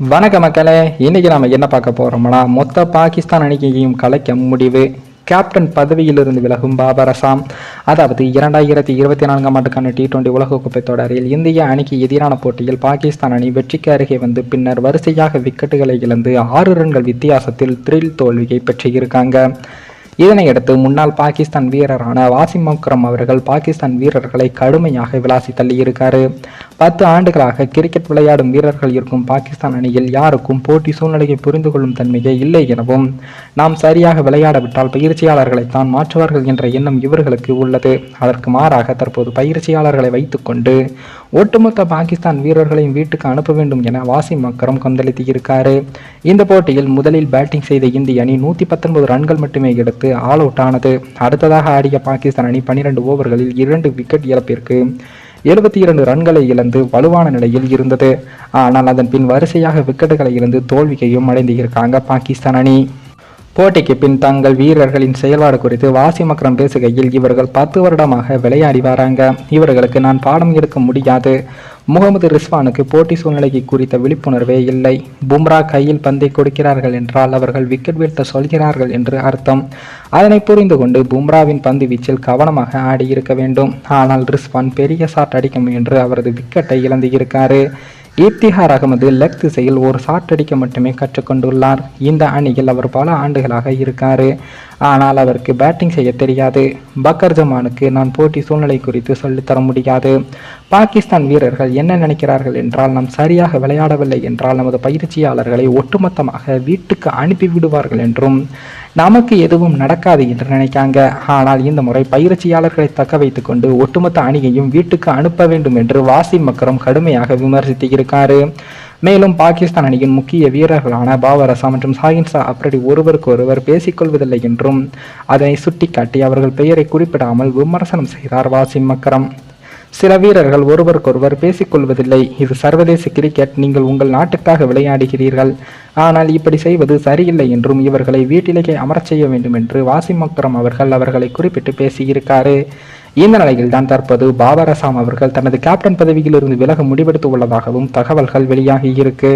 வணக்க மக்களே இன்னைக்கு நம்ம என்ன பார்க்க போறோம்னா மொத்த பாகிஸ்தான் அணியையும் கலைக்க முடிவு. கேப்டன் பதவியிலிருந்து விலகும் பாபர் அசாம். அதாவது இரண்டாயிரத்தி இருபத்தி நான்காம் ஆண்டுக்கான டி டுவெண்டி உலகக்கோப்பை தொடரில் இந்திய அணிக்கு எதிரான போட்டியில் பாகிஸ்தான் அணி வெற்றிக்கு அருகே வந்து பின்னர் வரிசையாக விக்கெட்டுகளை இழந்து ஆறு ரன்கள் வித்தியாசத்தில் த்ரில் தோல்வியை பெற்றிருக்காங்க. இதனையடுத்து முன்னாள் பாகிஸ்தான் வீரரான வாசிம் அக்ரம் அவர்கள் பாகிஸ்தான் வீரர்களை கடுமையாக விளாசி தள்ளியிருக்காரு. பத்து ஆண்டுகளாக கிரிக்கெட் விளையாடும் வீரர்கள் இருக்கும் பாகிஸ்தான் அணியில் யாருக்கும் போட்டி சூழ்நிலையை புரிந்து கொள்ளும் தன்மையே இல்லை எனவும் நாம் சரியாக விளையாடவிட்டால் பயிற்சியாளர்களை தான் மாற்றுவார்கள் என்ற எண்ணம் இவர்களுக்கு உள்ளது. அதற்கு மாறாக தற்போது பயிற்சியாளர்களை வைத்துக்கொண்டு ஒட்டுமொத்த பாகிஸ்தான் வீரர்களையும் வீட்டுக்கு அனுப்ப வேண்டும் என வாசிம் அக்ரம் கொந்தளித்து இருக்காரு இந்த போட்டியில் முதலில் பேட்டிங் செய்த இந்திய அணி நூற்றி பத்தொன்பது ரன்கள் மட்டுமே எடுத்து ஆல் அவுட் ஆனது. அடுத்ததாக ஆடிய பாகிஸ்தான் அணி பன்னிரண்டு ஓவர்களில் இரண்டு விக்கெட் இழப்பிற்கு எழுபத்தி இரண்டு ரன்களை இழந்து வலுவான நிலையில் இருந்தது. ஆனால் அதன் பின் வரிசையாக விக்கெட்டுகளை இழந்து தோல்வியையும் அடைந்திருக்காங்க பாகிஸ்தான் அணி. போட்டிக்கு பின் தங்கள் வீரர்களின் செயல்பாடு குறித்து வாசிம் அக்ரம் பேசுகையில் இவர்கள் பத்து வருடமாக விளையாடி வராங்க. இவர்களுக்கு நான் பாடம் எடுக்க முடியாது. முகமது ரிஸ்வானுக்கு போட்டி சூழ்நிலைக்கு குறித்த விழிப்புணர்வே இல்லை. பும்ரா கையில் பந்தை கொடுக்கிறார்கள் என்றால் அவர்கள் விக்கெட் வீழ்த்த சொல்கிறார்கள் என்று அர்த்தம். அதனை புரிந்து கொண்டு பும்ராவின் பந்து வீச்சில் கவனமாக ஆடி இருக்க வேண்டும். ஆனால் ரிஸ்வான் பெரிய ஷாட் அடிக்க முயன்று அவரது விக்கெட்டை இழந்து இருக்காரு. இப்திஹார் அகமது லெக் திசையில் ஒரு ஷாட் அடிக்க மட்டுமே கற்றுக்கொண்டுள்ளார். இந்த அணியில் அவர் பல ஆண்டுகளாக இருக்காரு. ஆனால் அவருக்கு பேட்டிங் செய்ய தெரியாது. பக்கர் ஜமானுக்கு நான் போட்டி சூழ்நிலை குறித்து சொல்லித்தர முடியாது. பாகிஸ்தான் வீரர்கள் என்ன நினைக்கிறார்கள் என்றால் நாம் சரியாக விளையாடவில்லை என்றால் நமது பயிற்சியாளர்களை ஒட்டுமொத்தமாக வீட்டுக்கு அனுப்பி விடுவார்கள் என்றும் நமக்கு எதுவும் நடக்காது என்று நினைக்காங்க. ஆனால் இந்த முறை பயிற்சியாளர்களை தக்க வைத்துக் கொண்டு ஒட்டுமொத்த அணியையும் வீட்டுக்கு அனுப்ப வேண்டும் என்று வாசிம் மக்கரம் கடுமையாக விமர்சித்து இருக்காரு. மேலும் பாகிஸ்தான் அணியின் முக்கிய வீரர்களான பாவரசா மற்றும் சாகின் அப்ரடி ஒருவருக்கு ஒருவர் பேசிக்கொள்வதில்லை என்றும் அதனை சுட்டிக்காட்டி அவர்கள் பெயரை குறிப்பிடாமல் விமர்சனம் செய்தார் வாசிம் மக்கரம் சில வீரர்கள் ஒருவருக்கொருவர் பேசிக்கொள்வதில்லை. இது சர்வதேச கிரிக்கெட் நீங்கள் உங்கள் நாட்டுக்காக விளையாடுகிறீர்கள். ஆனால் இப்படி செய்வது சரியில்லை என்றும் இவர்களை வீட்டிலேயே அமரச் செய்ய வேண்டும் என்று வாசிம் அக்ரம் அவர்கள் அவர்களை குறிப்பிட்டு பேசியிருக்காரு. இந்த நிலையில் தான் தற்போது பாபர் அசாம் அவர்கள் தனது கேப்டன் பதவியிலிருந்து விலக முடிவெடுத்து உள்ளதாகவும் தகவல்கள் வெளியாகி இருக்கு.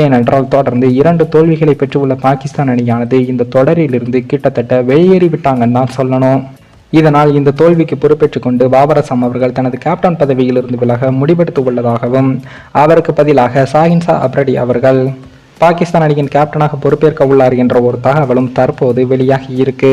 ஏனென்றால் தொடர்ந்து இரண்டு தோல்விகளை பெற்றுள்ள பாகிஸ்தான் அணியானது இந்த தொடரிலிருந்து கிட்டத்தட்ட வெளியேறிவிட்டாங்கன்னு தான் சொல்லணும். இதனால் இந்த தோல்விக்கு பொறுப்பேற்றுக் கொண்டு பாபர் அவர்கள் தனது கேப்டன் பதவியிலிருந்து விலக முடிவெடுத்து உள்ளதாகவும் அவருக்கு பதிலாக சாஹின் ஷா அப்ரடி அவர்கள் பாகிஸ்தான் அணியின் கேப்டனாக பொறுப்பேற்க உள்ளார் என்ற ஒரு தகவலும் தற்போது வெளியாகி இருக்கு.